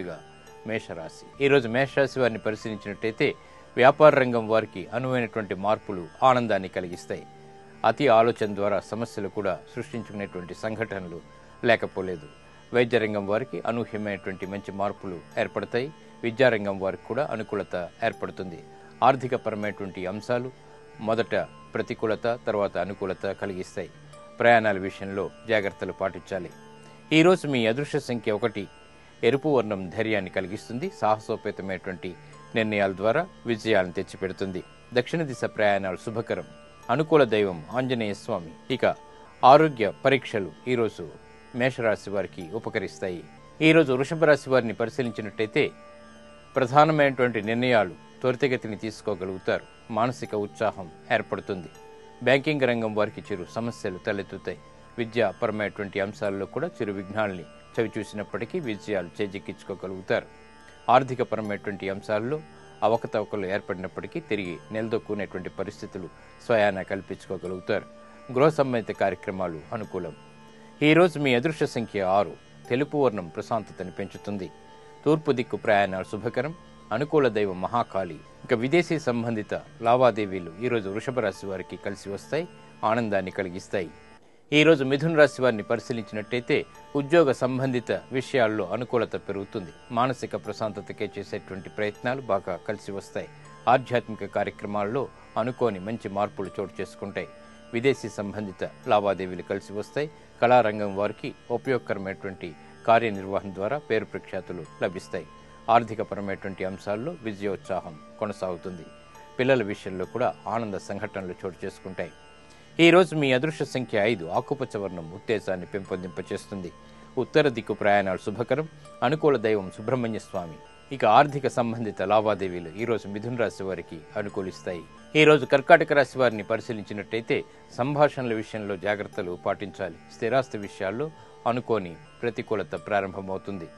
ముందుగా మేషరాశి. ఈరోజు మేషరాశి వారిని పరిశీలించినట్టయితే వ్యాపార రంగం వారికి అనువైనటువంటి మార్పులు ఆనందాన్ని కలిగిస్తాయి. అతి ఆలోచన ద్వారా సమస్యలు కూడా సృష్టించుకునేటువంటి సంఘటనలు లేకపోలేదు. వైద్య రంగం వారికి అనూహ్యమైనటువంటి మంచి మార్పులు ఏర్పడతాయి. విద్యారంగం వారికి కూడా అనుకూలత ఏర్పడుతుంది. ఆర్థికపరమైనటువంటి అంశాలు మొదట ప్రతికూలత తర్వాత అనుకూలత కలిగిస్తాయి. ప్రయాణాల విషయంలో జాగ్రత్తలు పాటించాలి. ఈరోజు మీ అదృశ్య సంఖ్య ఒకటి ఎరుపు వర్ణం ధైర్యాన్ని కలిగిస్తుంది సాహసోపేతమైనటువంటి నిర్ణయాల ద్వారా విజయాలను తెచ్చిపెడుతుంది. దక్షిణ దిశ ప్రయాణాలు శుభకరం. అనుకూల దైవం ఆంజనేయ స్వామి. ఇక ఆరోగ్య పరీక్షలు ఈరోజు మేషరాశి వారికి ఉపకరిస్తాయి. ఈరోజు వృషభ రాశి వారిని పరిశీలించినట్టయితే ప్రధానమైనటువంటి నిర్ణయాలు త్వరితగతిని తీసుకోగలుగుతారు. మానసిక ఉత్సాహం ఏర్పడుతుంది. బ్యాంకింగ్ రంగం వారికి చిరు సమస్యలు తలెత్తుతాయి. విద్యాపరమైనటువంటి అంశాల్లో కూడా చిరు విఘ్నాల్ని చవిచూసినప్పటికీ విజయాలు చేజిక్కించుకోగలుగుతారు. ఆర్థికపరమైనటువంటి అంశాల్లో అవకతవకలు ఏర్పడినప్పటికీ తిరిగి నిలదొక్కునేటువంటి పరిస్థితులు స్వయాన కల్పించుకోగలుగుతారు. గృహ సంబంధిత కార్యక్రమాలు అనుకూలం. ఈరోజు మీ అదృశ్య సంఖ్య ఆరు. తెలుపు వర్ణం ప్రశాంతతను పెంచుతుంది. తూర్పు దిక్కు ప్రయాణాలు శుభకరం. అనుకూల దైవం మహాకాళి. ఇక విదేశీ సంబంధిత లావాదేవీలు ఈరోజు వృషభ రాశి వారికి కలిసి వస్తాయి. ఆనందాన్ని కలిగిస్తాయి. ఈరోజు మిథున రాశి వారిని పరిశీలించినట్టయితే ఉద్యోగ సంబంధిత విషయాల్లో అనుకూలత పెరుగుతుంది. మానసిక ప్రశాంతతకే చేసేటువంటి ప్రయత్నాలు బాగా కలిసి వస్తాయి. ఆధ్యాత్మిక కార్యక్రమాల్లో అనుకోని మంచి మార్పులు చోటు చేసుకుంటాయి. విదేశీ సంబంధిత లావాదేవీలు కలిసి వస్తాయి. కళారంగం వారికి ఉపయోగకరమైనటువంటి కార్యనిర్వహణ ద్వారా పేరు ప్రఖ్యాతులు లభిస్తాయి. ఆర్థికపరమైనటువంటి అంశాల్లో విజయోత్సాహం కొనసాగుతుంది. పిల్లల విషయంలో కూడా ఆనంద సంఘటనలు చోటు చేసుకుంటాయి. ఈరోజు మీ అదృష్ట సంఖ్య ఐదు. ఆకుపచ్చ వర్ణం ఉత్తేజాన్ని పెంపొందింపచేస్తుంది. ఉత్తర దిక్కు ప్రయాణాలు శుభకరం. అనుకూల దైవం సుబ్రహ్మణ్య స్వామి. ఇక ఆర్థిక సంబంధిత లావాదేవీలు ఈరోజు మిథున రాశి వారికి అనుకూలిస్తాయి. ఈ రోజు కర్కాటక రాశి వారిని పరిశీలించినట్టయితే సంభాషణల విషయంలో జాగ్రత్తలు పాటించాలి. స్థిరాస్తి విషయాల్లో అనుకోని ప్రతికూలత ప్రారంభమవుతుంది.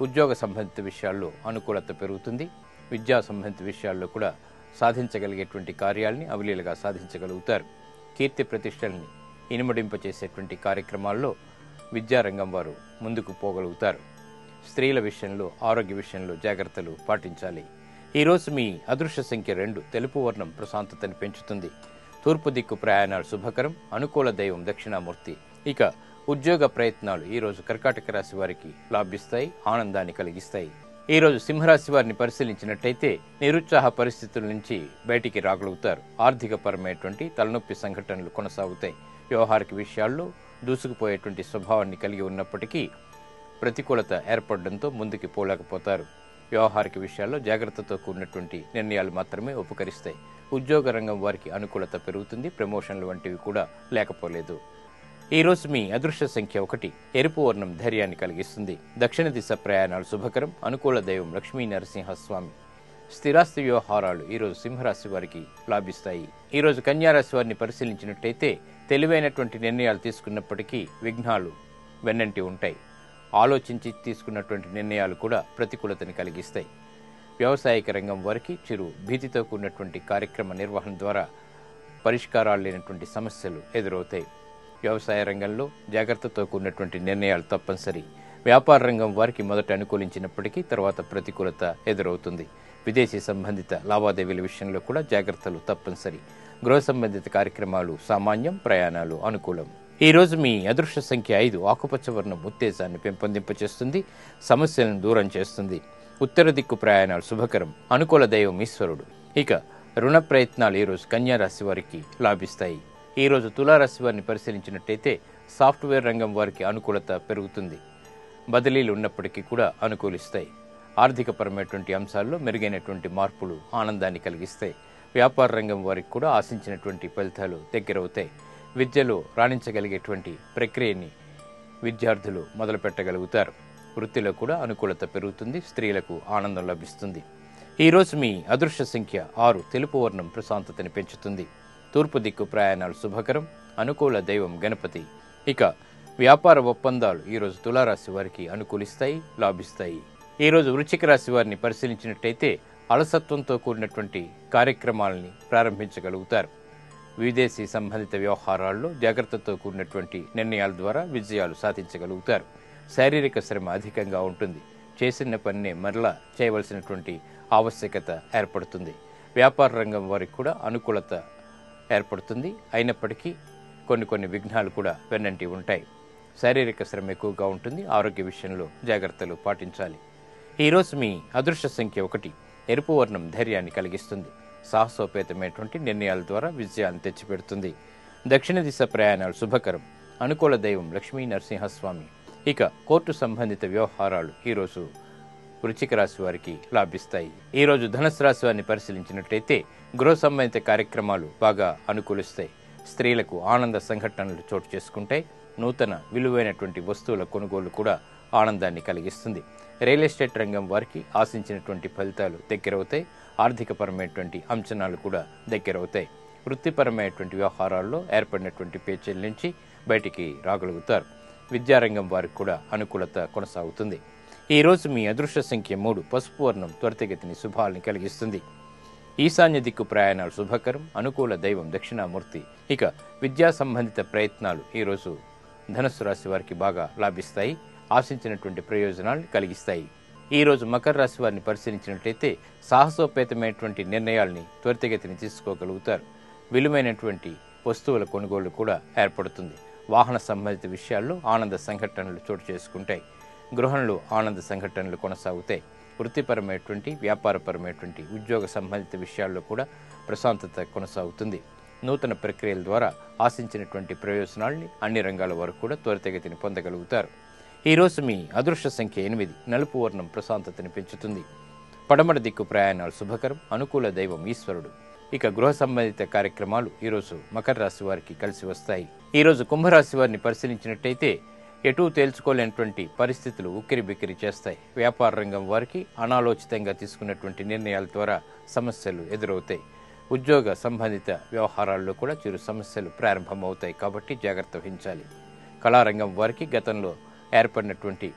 ఉద్యోగ సంబంధిత విషయాల్లో అనుకూలత పెరుగుతుంది. విద్యా సంబంధిత విషయాల్లో కూడా సాధించగలిగేటువంటి కార్యాల్ని అవలీలగా సాధించగలుగుతారు. కీర్తి ప్రతిష్టల్ని ఇనుమడింపచేసేటువంటి కార్యక్రమాల్లో విద్యారంగం వారు ముందుకు పోగలుగుతారు. స్త్రీల విషయంలో ఆరోగ్య విషయంలో జాగ్రత్తలు పాటించాలి. ఈరోజు మీ అదృశ్య సంఖ్య రెండు తెలుపు వర్ణం ప్రశాంతతని పెంచుతుంది. తూర్పు దిక్కు ప్రయాణాలు శుభకరం అనుకూల దైవం దక్షిణామూర్తి. ఇక ఉద్యోగ ప్రయత్నాలు ఈరోజు కర్కాటక రాశి వారికి లాభిస్తాయి ఆనందాన్ని కలిగిస్తాయి. ఈరోజు సింహరాశి వారిని పరిశీలించినట్టయితే నిరుత్సాహ పరిస్థితుల నుంచి బయటికి రాగలుగుతారు. ఆర్థికపరమైనటువంటి తలనొప్పి సంఘటనలు కొనసాగుతాయి. వ్యవహారిక విషయాల్లో దూసుకుపోయేటువంటి స్వభావాన్ని కలిగి ఉన్నప్పటికీ ప్రతికూలత ఏర్పడడంతో ముందుకు పోలేకపోతారు. వ్యవహారిక విషయాల్లో జాగ్రత్తతో కూడినటువంటి నిర్ణయాలు మాత్రమే ఉపకరిస్తాయి. ఉద్యోగ రంగం వారికి అనుకూలత పెరుగుతుంది. ప్రమోషన్లు వంటివి కూడా లేకపోలేదు. ఈరోజు మీ అదృష్ట సంఖ్య ఒకటి. ఎరుపు వర్ణం ధైర్యాన్ని కలిగిస్తుంది. దక్షిణ దిశ ప్రయాణాలు శుభకరం. అనుకూల దైవం లక్ష్మీ నరసింహస్వామి. స్థిరాస్తి వ్యవహారాలు ఈరోజు సింహరాశి వారికి లాభిస్తాయి. ఈరోజు కన్యారాశి వారిని పరిశీలించినట్టయితే తెలివైనటువంటి నిర్ణయాలు తీసుకున్నప్పటికీ విఘ్నాలు వెన్నంటి ఉంటాయి. ఆలోచించి తీసుకున్నటువంటి నిర్ణయాలు కూడా ప్రతికూలతని కలిగిస్తాయి. వ్యవసాయక రంగం వారికి చిరు భీతితో కూడినటువంటి కార్యక్రమ నిర్వహణ ద్వారా పరిష్కారాలు లేనటువంటి సమస్యలు ఎదురవుతాయి. వ్యవసాయ రంగంలో జాగ్రత్తతో కూడినటువంటి నిర్ణయాలు తప్పనిసరి. వ్యాపార రంగం వారికి మొదట అనుకూలించినప్పటికీ తర్వాత ప్రతికూలత ఎదురవుతుంది. విదేశీ సంబంధిత లావాదేవీల విషయంలో కూడా జాగ్రత్తలు తప్పనిసరి. గృహ సంబంధిత కార్యక్రమాలు సామాన్యం ప్రయాణాలు అనుకూలం. ఈ రోజు మీ అదృష్ట సంఖ్య ఐదు ఆకుపచ్చ వర్ణం ఉత్తేజాన్ని పెంపొందింపచేస్తుంది సమస్యలను దూరం చేస్తుంది. ఉత్తర దిక్కు ప్రయాణాలు శుభకరం. అనుకూల దైవం ఈశ్వరుడు. ఇక రుణ ప్రయత్నాలు ఈరోజు కన్యారాశి వారికి లాభిస్తాయి. ఈరోజు తులారాశి వారిని పరిశీలించినట్టయితే సాఫ్ట్వేర్ రంగం వారికి అనుకూలత పెరుగుతుంది. బదిలీలు ఉన్నప్పటికీ కూడా అనుకూలిస్తాయి. ఆర్థికపరమైనటువంటి అంశాల్లో మెరుగైనటువంటి మార్పులు ఆనందాన్ని కలిగిస్తాయి. వ్యాపార రంగం వారికి కూడా ఆశించినటువంటి ఫలితాలు దగ్గరవుతాయి. విద్యలో రాణించగలిగేటువంటి ప్రక్రియని విద్యార్థులు మొదలుపెట్టగలుగుతారు. వృత్తిలో కూడా అనుకూలత పెరుగుతుంది స్త్రీలకు ఆనందం లభిస్తుంది. ఈరోజు మీ అదృశ్య సంఖ్య ఆరు తెలుపు వర్ణం ప్రశాంతతని పెంచుతుంది. తూర్పు దిక్కు ప్రయాణాలు శుభకరం. అనుకూల దైవం గణపతి. ఇక వ్యాపార ఒప్పందాలు ఈరోజు తులారాశి వారికి అనుకూలిస్తాయి లాభిస్తాయి. ఈరోజు వృశ్చిక రాశి వారిని పరిశీలించినట్టయితే అలసత్వంతో కూడినటువంటి కార్యక్రమాలని ప్రారంభించగలుగుతారు. విదేశీ సంబంధిత వ్యవహారాల్లో జాగ్రత్తతో కూడినటువంటి నిర్ణయాల ద్వారా విజయాలు సాధించగలుగుతారు. శారీరక శ్రమ అధికంగా ఉంటుంది. చేసిన పనిని మరలా చేయవలసినటువంటి ఆవశ్యకత ఏర్పడుతుంది. వ్యాపార రంగం వారికి కూడా అనుకూలత ఏర్పడుతుంది. అయినప్పటికీ కొన్ని కొన్ని విఘ్నాలు కూడా వెన్నంటి ఉంటాయి. శారీరక శ్రమ ఎక్కువగా ఉంటుంది. ఆరోగ్య విషయంలో జాగ్రత్తలు పాటించాలి. ఈరోజు మీ అదృష్ట సంఖ్య ఒకటి. ఎరుపు వర్ణం ధైర్యాన్ని కలిగిస్తుంది. సాహసోపేతమైనటువంటి నిర్ణయాల ద్వారా విజయాన్ని తెచ్చిపెడుతుంది. దక్షిణ దిశ ప్రయాణాలు శుభకరం. అనుకూల దైవం లక్ష్మీ నరసింహస్వామి. ఇక కోర్టు సంబంధిత వ్యవహారాలు ఈరోజు వృచ్చిక రాశి వారికి లాభిస్తాయి. ఈ రోజు ధనుసు రాశి వారిని పరిశీలించినట్లయితే గృహ సంబంధిత కార్యక్రమాలు బాగా అనుకూలిస్తాయి. స్త్రీలకు ఆనంద సంఘటనలు చోటు చేసుకుంటాయి. నూతన విలువైనటువంటి వస్తువుల కొనుగోలు కూడా ఆనందాన్ని కలిగిస్తుంది. రియల్ ఎస్టేట్ రంగం వారికి ఆశించినటువంటి ఫలితాలు దగ్గరవుతాయి. ఆర్థికపరమైనటువంటి అంచనాలు కూడా దగ్గరవుతాయి. వృత్తిపరమైనటువంటి వ్యవహారాల్లో ఏర్పడినటువంటి పేచీల నుంచి బయటికి రాగలుగుతారు. విద్యారంగం వారికి కూడా అనుకూలత కొనసాగుతుంది. ఈ రోజు మీ అదృష్ట సంఖ్య మూడు. పసుపు వర్ణం త్వరితగతిని శుభాలని కలిగిస్తుంది. ఈశాన్య దిక్కు ప్రయాణాలు శుభకరం అనుకూల దైవం దక్షిణామూర్తి. ఇక విద్యా సంబంధిత ప్రయత్నాలు ఈరోజు ధనస్సు రాశి వారికి బాగా లాభిస్తాయి ఆశించినటువంటి ప్రయోజనాలు కలిగిస్తాయి. ఈరోజు మకర రాశి వారిని పరిశీలించినట్లయితే సాహసోపేతమైనటువంటి నిర్ణయాల్ని త్వరితగతిని తీసుకోగలుగుతారు. విలువైనటువంటి వస్తువుల కొనుగోలు కూడా ఏర్పడుతుంది. వాహన సంబంధిత విషయాల్లో ఆనంద సంఘటనలు చోటు చేసుకుంటాయి. గృహంలో ఆనంద సంఘటనలు కొనసాగుతాయి వృత్తిపరమైనటువంటి వ్యాపారపరమైనటువంటి ఉద్యోగ సంబంధిత విషయాల్లో కూడా ప్రశాంతత కొనసాగుతుంది. నూతన ప్రక్రియల ద్వారా ఆశించినటువంటి ప్రయోజనాల్ని అన్ని రంగాల వరకు కూడా త్వరితగతిని పొందగలుగుతారు. ఈరోజు మీ అదృష్ట సంఖ్య ఎనిమిది నలుపు వర్ణం ప్రశాంతతని పెంచుతుంది. పడమర దిక్కు ప్రయాణాలు శుభకరం అనుకూల దైవం ఈశ్వరుడు. ఇక గృహ సంబంధిత కార్యక్రమాలు ఈరోజు మకర రాశి వారికి కలిసి వస్తాయి. ఈరోజు కుంభరాశి వారిని పరిశీలించినట్టయితే ఎటూ తేల్చుకోలేనటువంటి పరిస్థితులు ఉక్కిరి బిక్కిరి చేస్తాయి. వ్యాపార రంగం వారికి అనాలోచితంగా తీసుకున్నటువంటి నిర్ణయాల ద్వారా సమస్యలు ఎదురవుతాయి. ఉద్యోగ సంబంధిత వ్యవహారాల్లో కూడా చిరు సమస్యలు ప్రారంభమవుతాయి కాబట్టి జాగ్రత్త వహించాలి. కళారంగం వారికి గతంలో ఏర్పడినటువంటి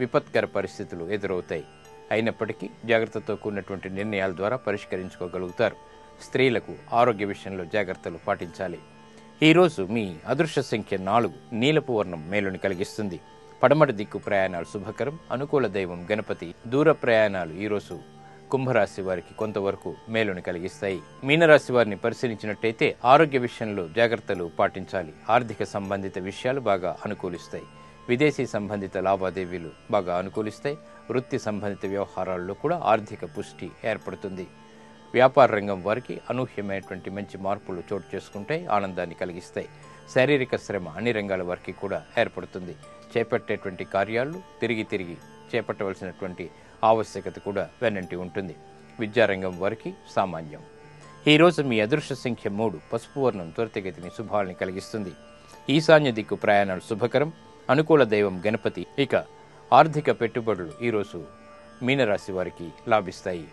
విపత్కర పరిస్థితులు ఎదురవుతాయి. అయినప్పటికీ జాగ్రత్తతో కూడినటువంటి నిర్ణయాల ద్వారా పరిష్కరించుకోగలుగుతారు. స్త్రీలకు ఆరోగ్య విషయంలో జాగ్రత్తలు పాటించాలి. ఈరోజు మీ అదృష్ట సంఖ్య నాలుగు నీలపు వర్ణం మేలుని కలిగిస్తుంది. పడమటి దిక్కు ప్రయాణాలు శుభకరం. అనుకూల దైవం గణపతి దూర ప్రయాణాలు ఈరోజు కుంభరాశి వారికి కొంతవరకు మేలుని కలిగిస్తాయి. మీనరాశి వారిని పరిశీలించినట్టయితే ఆరోగ్య విషయంలో జాగ్రత్తలు పాటించాలి. ఆర్థిక సంబంధిత విషయాలు బాగా అనుకూలిస్తాయి. విదేశీ సంబంధిత లావాదేవీలు బాగా అనుకూలిస్తాయి. వృత్తి సంబంధిత వ్యవహారాల్లో కూడా ఆర్థిక పుష్టి ఏర్పడుతుంది. వ్యాపార రంగం వారికి అనూహ్యమైనటువంటి మంచి మార్పులు చోటు చేసుకుంటాయి ఆనందాన్ని కలిగిస్తాయి. శారీరక శ్రమ అన్ని రంగాల వారికి కూడా ఏర్పడుతుంది. చేపట్టేటువంటి కార్యాలు తిరిగి తిరిగి చేపట్టవలసినటువంటి ఆవశ్యకత కూడా వెన్నంటి ఉంటుంది. విద్యారంగం వారికి సామాన్యం. ఈ రోజు మీ అదృష్ట సంఖ్య మూడు పసుపు వర్ణం త్వరితగతిని శుభాలని కలిగిస్తుంది. ఈశాన్య దిక్కు ప్రయాణాలు శుభకరం. అనుకూల దైవం గణపతి. ఇక ఆర్థిక పెట్టుబడులు ఈరోజు మీనరాశి వారికి లాభిస్తాయి.